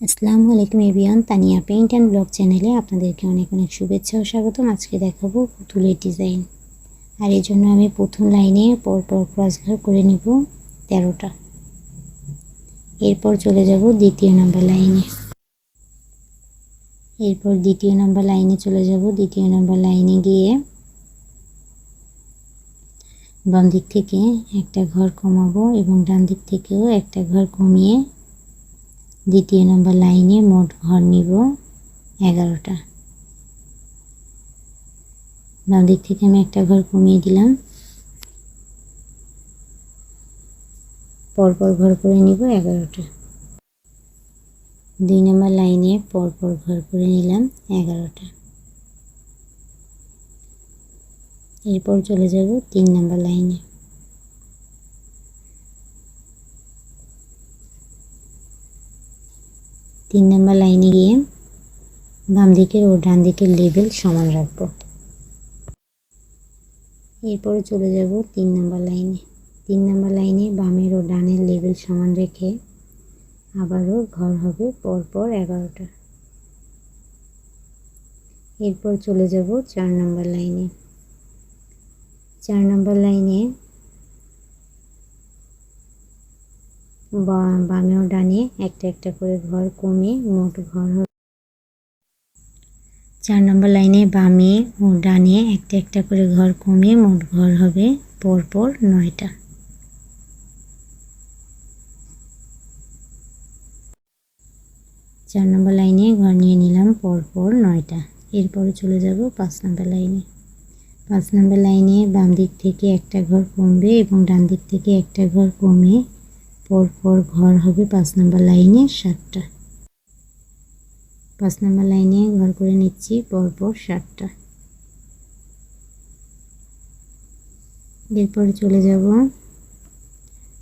আসসালামু আলাইকুম Avian Tania paint and blog চ্যানেলে আপনাদেরকে অনেক অনেক শুভেচ্ছা ও স্বাগতম। আজকে দেখাবো পুতুলের ডিজাইন। আর এর জন্য আমি প্রথম লাইনে পরপর ক্রস ঘর করে নিব তেরোটা। এরপর চলে যাব দ্বিতীয় নাম্বার লাইনে। এরপর দ্বিতীয় নাম্বার লাইনে চলে যাব। দ্বিতীয় নাম্বার লাইনে গিয়ে বাম দিক থেকে একটা ঘর কমাবো এবং ডান দিক থেকেও একটা ঘর কমিয়ে দ্বিতীয় নম্বর লাইনে মোট ঘর নিব এগারোটা। বাম দিক থেকে আমি একটা ঘর কমিয়ে দিলাম। পরপর ঘর করে নিব এগারোটা। দুই নম্বর লাইনে পরপর ঘর করে নিলাম এগারোটা। এরপর চলে যাব তিন নম্বর লাইনে। তিন নম্বর লাইনে গিয়ে বাম দিকের ও ডান দিকের লেভেল সমান রাখব। এরপরে চলে যাব তিন নম্বর লাইনে। তিন নম্বর লাইনে বামের ও ডানের লেভেল সমান রেখে আবারও ঘর হবে পরপর এগারোটা। এরপর চলে যাব চার নম্বর লাইনে। চার নম্বর লাইনে বামে ডানে একটা একটা করে ঘর কমে মোট ঘর চার নম্বর লাইনে বামে ও ডানে একটা একটা করে ঘর কমে মোট ঘর হবে পরপর নয়টা। চার নম্বর লাইনে ঘর নিয়ে নিলাম পরপর নয়টা। এরপরে চলে যাব পাঁচ নম্বর লাইনে। পাঁচ নম্বর লাইনে বাম দিক থেকে একটা ঘর কমবে এবং ডান দিক থেকে একটা ঘর কমে পরপর ঘর হবে পাঁচ নম্বর লাইনে সাতটা। পাঁচ নম্বর লাইনে ঘর করে নিচ্ছি পরপর সাতটা। এরপরে চলে যাব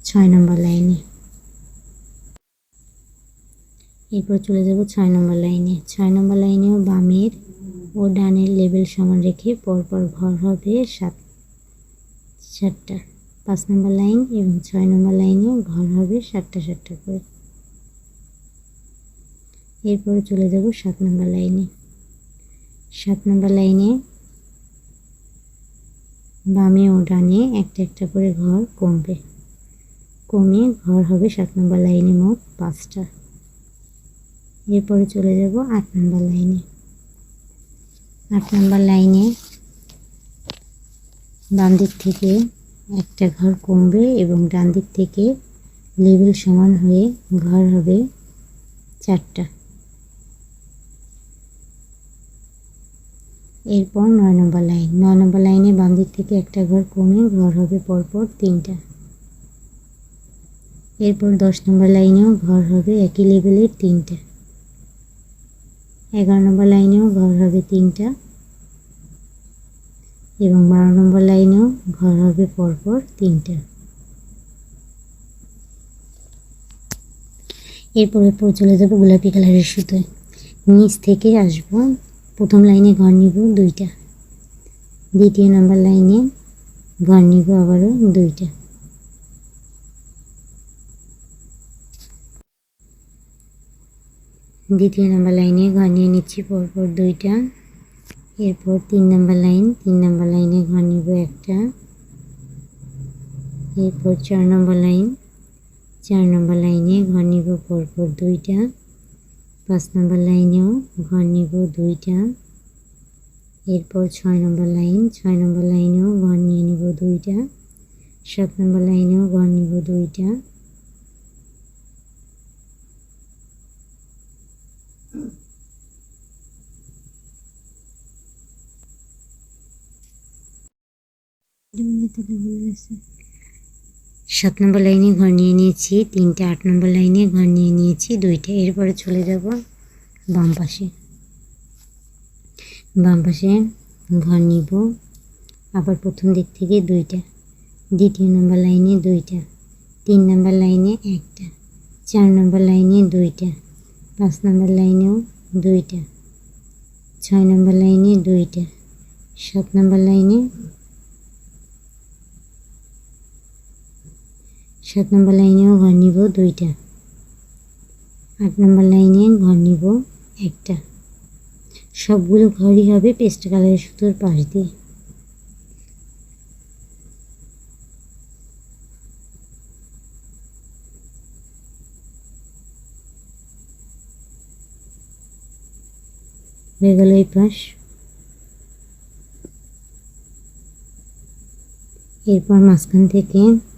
ছয় নম্বর লাইনে। এরপর চলে যাব ছয় নম্বর লাইনে। ছয় নম্বর লাইনেও বামের ও ডানের লেভেল সমান রেখে পরপর ঘর হবে সাত সাতটা। পাঁচ নম্বর লাইন এবং ছয় নম্বর লাইনে ঘর হবে সাতটা সাতটা করে। এরপরে চলে যাব সাত নম্বর লাইনে। সাত নম্বর লাইনে বামে ও ডানে একটা একটা করে ঘর কমবে। কমে ঘর হবে সাত নম্বর লাইনে মোট পাঁচটা। এরপরে চলে যাব আট নম্বর লাইনে। আট নম্বর লাইনে বাম দিক থেকে একটা ঘর কমবে এবং ডান দিক থেকে লেভেল সমান হয়ে ঘর হবে চারটা। এরপর নয় নম্বর লাইন। নয় নম্বর লাইনে বাম দিক থেকে একটা ঘর কমে ঘর হবে পরপর তিনটা। এরপর দশ নম্বর লাইনেও ঘর হবে একই লেভেলের তিনটা। এগারো নম্বর লাইনেও ঘর হবে তিনটা। এবং বারো নম্বর লাইনেও ঘর হবে পরপর তিনটা। এরপরে পরে চলে যাব গোলাপি কালারের সুতোয়। নিচ থেকে আসব, প্রথম লাইনে ঘর নিব দুইটা। দ্বিতীয় নম্বর লাইনে ঘর নিব আবারও দুইটা। দ্বিতীয় নম্বর লাইনে ঘর নিয়ে নিচ্ছি পরপর দুইটা। এরপর তিন নম্বর লাইন, তিন নম্বর লাইনে ঘর নিব একটা। এরপর চার নম্বর লাইন, চার নম্বর লাইনে ঘর নিব পরপর দুইটা। পাঁচ নম্বর লাইনেও ঘর নিব দুইটা। এরপর ছয় নম্বর লাইন, ছয় নম্বর লাইনেও ঘর নিয়ে নিব দুইটা। সাত নম্বর লাইনেও ঘর নিব দুইটা। সাত নম্বর লাইনে ঘর নিয়ে নিয়েছি, তিনটে আট নম্বর লাইনে ঘর নিয়ে নিয়েছি, দুইটা। এরপরে চলে যাব বাম পাশে। বাম পাশে ঘর নিব, আবার প্রথম দিক থেকে দুইটা। দ্বিতীয় নম্বর লাইনে দুইটা, তিন নম্বর লাইনে একটা, চার নম্বর লাইনে দুইটা, পাঁচ নম্বর লাইনেও দুইটা, ছয় নম্বর লাইনে দুইটা, সাত নম্বর লাইনে সাত নম্বর লাইনেও ঘর নিব দুইটা। আট নম্বর লাইনে ঘর নিব একটা। সবগুলো ঘরই হবে পেস্ট কালারের সুতোর পাশ দিয়ে। হয়ে গেল এই পাশ। এরপর মাঝখান থেকে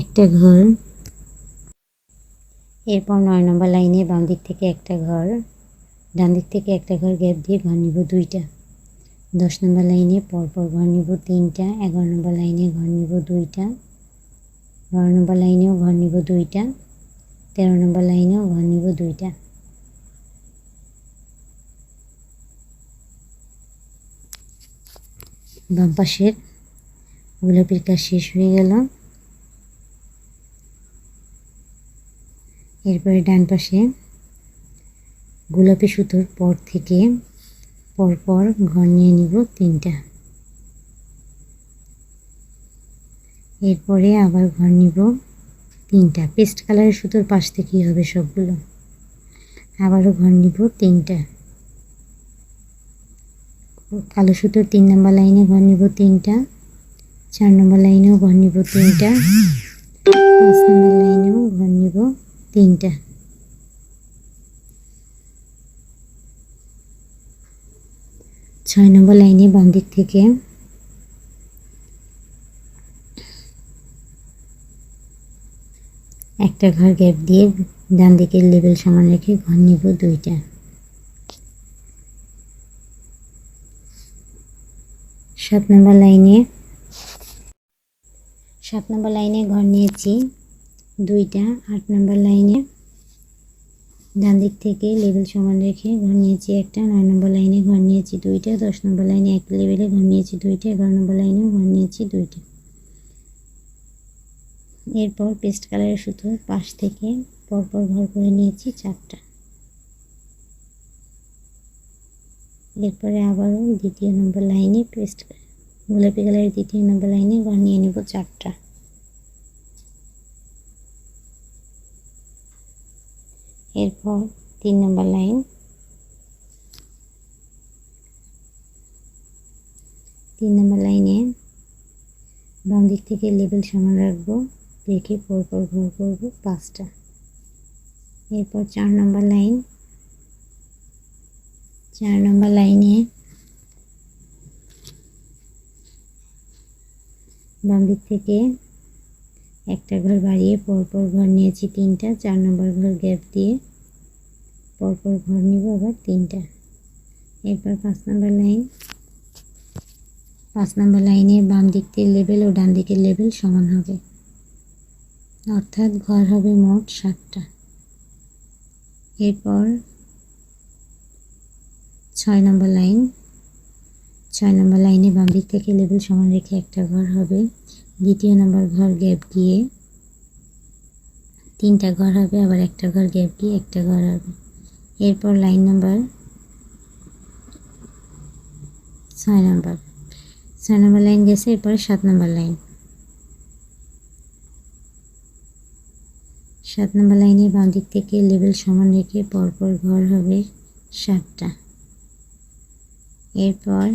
একটা ঘর। এরপর নয় নম্বর লাইনে বাম দিক থেকে একটা ঘর, ডান দিক থেকে একটা ঘর, গ্যাপ দিয়ে ঘর নিব দুইটা। দশ নম্বর লাইনে পরপর ঘর নিব তিনটা, এগারো নম্বর লাইনে ঘর নিব দুইটা, বারো নম্বর লাইনেও ঘর নিব দুইটা, তেরো নম্বর লাইনেও ঘর নিব দুইটা। বাম পাশের গোলাপির কাজ শেষ হয়ে গেল। এরপরে ডান পাশে গোলাপি সুতোর পর থেকে পরপর ঘর নিয়ে নিব তিনটা। এরপরে আবার ঘর নিব তিনটা। পেস্ট কালারের সুতোর পাশ থেকেই হবে সবগুলো। আবারও ঘর নিব তিনটা। কালো সুতোর তিন নম্বর লাইনে ঘর নিব তিনটা। চার নম্বর লাইনেও ঘর নিব তিনটা। পাঁচ নম্বর লাইনেও ঘর নিব তিনটা। ছয় নম্বর লাইনে বাম দিক থেকে একটা ঘর গ্যাপ দিয়ে ডান দিকের লেবেল সমান রেখে ঘর নিব দুইটা। সাত নম্বর লাইনে, সাত নম্বর লাইনে ঘর নিয়েছি। দুইটা, আট নম্বর লাইনে। ডান দিক থেকে লেবেল সমান রেখে ঘর নিয়েছি একটা, নয় নম্বর লাইনে ঘর নিয়েছি দুইটা, দশ নম্বর লাইনে এক লেভেলে ঘর নিয়েছি দুইটা, এগারো নম্বর লাইনেও ঘর নিয়েছি দুইটা। এরপর পেস্ট কালারের সুতো পাশ থেকে পরপর ঘর করে নিয়েছি চারটা। এরপরে আবারও দ্বিতীয় নম্বর লাইনে পেস্ট, গোলাপি কালারের দ্বিতীয় নম্বর লাইনে ঘর নিয়ে নেব চারটা। এরপর তিন নম্বর লাইন। তিন নম্বর লাইনে বাম দিক থেকে লেবেল সমান রাখব, রেখে পরপর ঘর করব পাঁচটা। এরপর চার নম্বর লাইন। চার নম্বর লাইনে বাম দিক থেকে একটা ঘর বাড়িয়ে পরপর ঘর নিয়েছি তিনটা, চার নম্বর ঘর গ্যাপ দিয়ে পরপর ঘর নিব আবার তিনটা। এরপর পাঁচ নম্বর লাইন পাঁচ নম্বর লাইনে বাম দিক থেকে লেবেল ও ডান দিকের লেবেল সমান হবে। অর্থাৎ ঘর হবে মোট সাতটা। এরপর ছয় নম্বর লাইন ছয় নম্বর লাইনে বাম দিক থেকে লেবেল সমান রেখে একটা ঘর হবে দ্বিতীয় নম্বর ঘর গ্যাপ গিয়ে তিনটা ঘর হবে, আবার একটা ঘর গ্যাপ গিয়ে একটা ঘর হবে। এরপর লাইন নাম্বার ছয় নম্বর। ছয় নম্বর লাইন গেছে, এরপরে সাত নম্বর লাইন। সাত নম্বর লাইনে বাম দিক থেকে লেবেল সমান রেখে পরপর ঘর হবে সাতটা। এরপর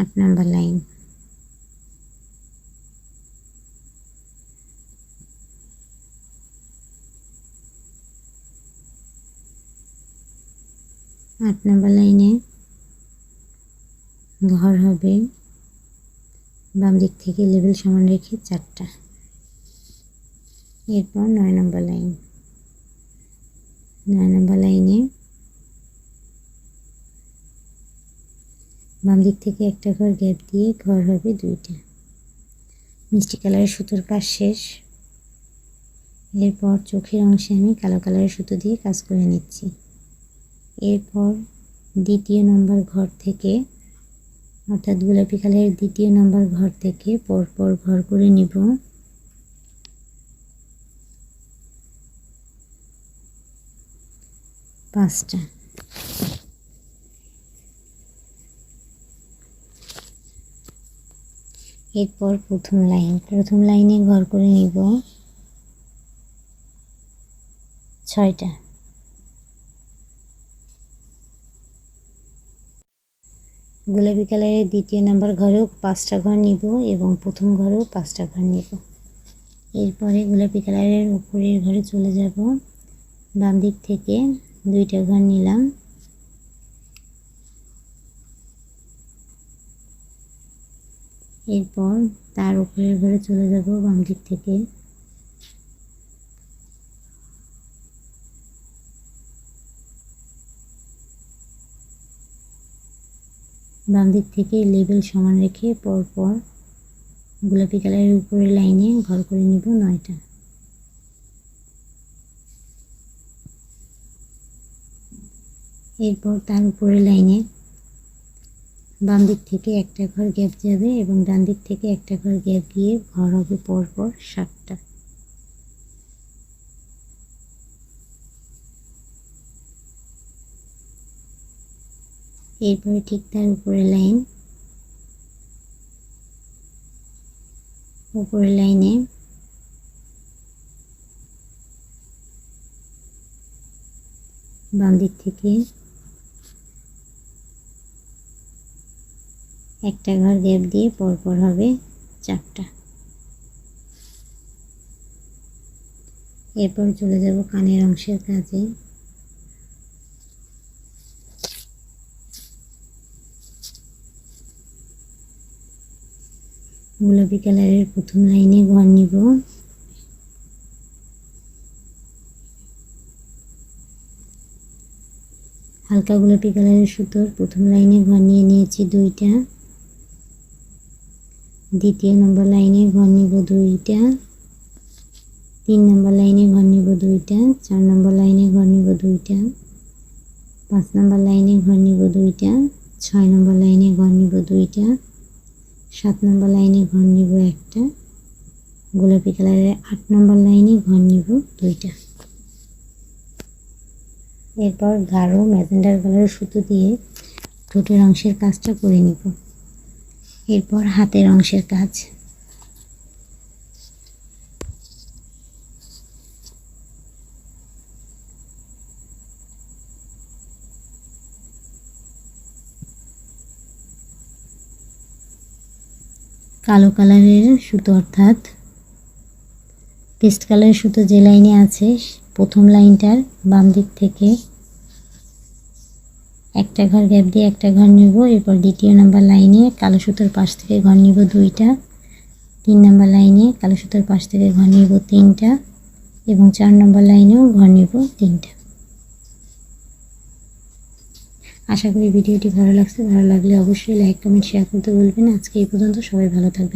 আট নম্বর লাইন। আট নম্বর লাইনে ঘর হবে। বাম দিক থেকে লেবেল সমান রেখে চারটা। এরপর নয় নম্বর লাইন। নয় নম্বর লাইনে বাম দিক থেকে একটা ঘর গ্যাপ দিয়ে ঘর হবে দুইটা। মিষ্টি কালারের সুতোর কাজ শেষ। এরপর চোখের অংশে আমি কালো কালারের সুতো দিয়ে কাজ করে নিচ্ছি। এরপর দ্বিতীয় নম্বর ঘর থেকে, অর্থাৎ গোলাপি কালারের দ্বিতীয় নম্বর ঘর থেকে পরপর ঘর করে নিব। পাঁচটা। এরপর প্রথম লাইন। প্রথম লাইনে ঘর করে নিব। ছয়টা। গোলাপি কালারের দ্বিতীয় নাম্বার ঘরেও পাঁচটা ঘর নিব এবং প্রথম ঘরেও পাঁচটা ঘর নিব। এরপরে গোলাপি কালারের উপরের ঘরে চলে যাব। বাম দিক থেকে দুইটা ঘর নিলাম। এরপর তার উপরের ঘরে চলে যাব বাম দিক থেকে। বাম দিক থেকে লেবেল সমান রেখে পরপর গোলাপি কালারের উপরের লাইনে ঘর করে নিব নয়টা। এরপর তার উপরের লাইনে বাম দিক থেকে একটা ঘর গ্যাপ যাবে এবং ডান দিক থেকে একটা ঘর গ্যাপ গিয়ে ঘর হবে পরপর সাতটা। এরপরে ঠিক তার উপরে লাইন। উপরের লাইনে বাম দিক থেকে একটা ঘর গ্যাপ দিয়ে পরপর হবে চারটা। এরপর চলে যাব কানের অংশের কাজে। গোলাপি কালারের প্রথম লাইনে ঘর নিব। হালকা গোলাপি কালারের সুতোর প্রথম লাইনে ঘর নিয়ে নিয়েছি দুইটা। দ্বিতীয় নম্বর লাইনে ঘর নিব দুইটা। তিন নম্বর লাইনে ঘর নিব দুইটা। চার নম্বর লাইনে ঘর নিব দুইটা। পাঁচ নম্বর লাইনে ঘর নিব দুইটা। ছয় নম্বর লাইনে ঘর নিব দুইটা। সাত নম্বর লাইনে ঘর নিব একটা, গোলাপি কালারের আট নম্বর লাইনে ঘর নিব দুইটা। এরপর গাঢ় ম্যাজেন্ডার কালারের সুতো দিয়ে ঠোঁটের অংশের কাজটা করে নিব। এরপর হাতের অংশের কাজ। কালো কালারের সুতো, অর্থাৎ পেস্ট কালারের সুতো যে লাইনে আছে, প্রথম লাইনটার বাম দিক থেকে একটা ঘর গ্যাপ দিয়ে একটা ঘর নেব, এরপর দ্বিতীয় নাম্বার লাইনে কালো সুতোর পাশ থেকে ঘর নিব দুইটা, তিন নাম্বার লাইনে কালো সুতোর পাশ থেকে ঘর নিব তিনটা, এবং চার নম্বর লাইনেও ঘর নিব তিনটা। আশা করি ভিডিওটি ভালো লাগছে। ভালো লাগলে অবশ্যই লাইক কমেন্ট শেয়ার করতে বলবেন আজকে এই পর্যন্ত সবাই ভালো থাকবেন।